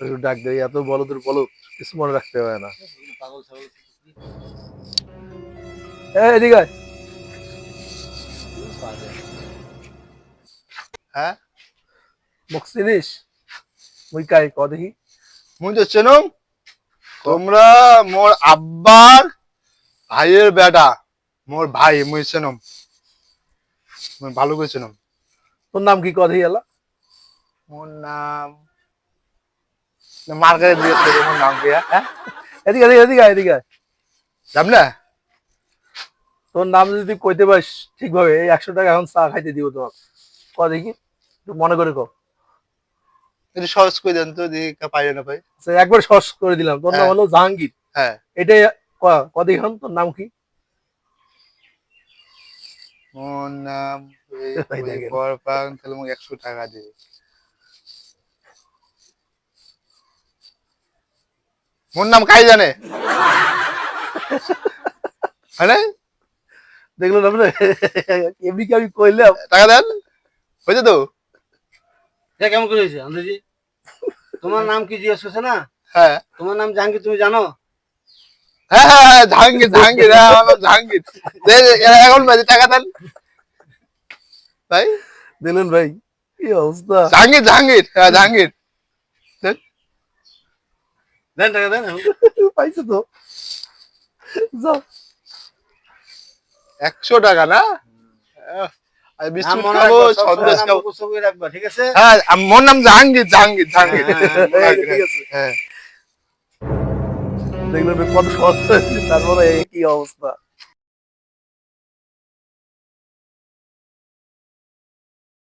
একটু ডাক দেয় এত বলদের বলো কিছু মনে রাখতে হয় না। এদিকে হ্যাঁ? মুখ চিনিস? মুই কাই ক দেখি। মুই তো চেনম। তোমরা মোর আব্বার ভাইয়ের বেটা মোর ভাই মুই চেনম। মুই ভালো করে চেনম। তোর নাম কি ক দেখি এলা মোর নাম মার্কেট দিয়ে নাম হ্যাঁ? এদিকে এদিকে এদিকে এদিকে। তোর নাম যদি কইতে পারিস ঠিকভাবে এই একশো টাকা এখন চা খাইতে দিব তোমার ক দেখি একটু মনে করে কো। একটু সহজ করে দেন তো দেখি পাই না পাই। আচ্ছা, একবার সহজ করে দিলাম। তোর নাম হ্যাঁ। হলো জাহাঙ্গীর। হ্যাঁ। এটাই ক তোর নাম কি? মোর নাম একশো টাকা মোর নাম কাই জানে? হ্যাঁ দেখল না আপনি? এমনি কি আমি কইলাম? টাকা দেন। হয়েছে তো? এটা কেমন করে হয়েছে আন্দাজি তোমার নাম কি জিজ্ঞেস করছে না? হ্যাঁ। তোমার নাম জাহাঙ্গীর তুমি জানো? হ্যাঁ হ্যাঁ হ্যাঁ জাহাঙ্গীর জাহাঙ্গীর হ্যাঁ আমার জাহাঙ্গীর। এখন বাজে টাকা দেন। ভাই দিলেন ভাই কি অবস্থা? জাহাঙ্গীর জাহাঙ্গীর হ্যাঁ জাহাঙ্গীর। দেন টাকা দেন এখন। পাইছে তো? যাও। একশো টাকা না? মনে ঠিক আছে? হ্যাঁ মোর নাম জাহাঙ্গীর জাহাঙ্গীর জাহাঙ্গীর। হ্যাঁ, হ্যাঁ, হ্যাঁ, ঠিক আছে। হ্যাঁ। কত সহজ তারপরে কি অবস্থা।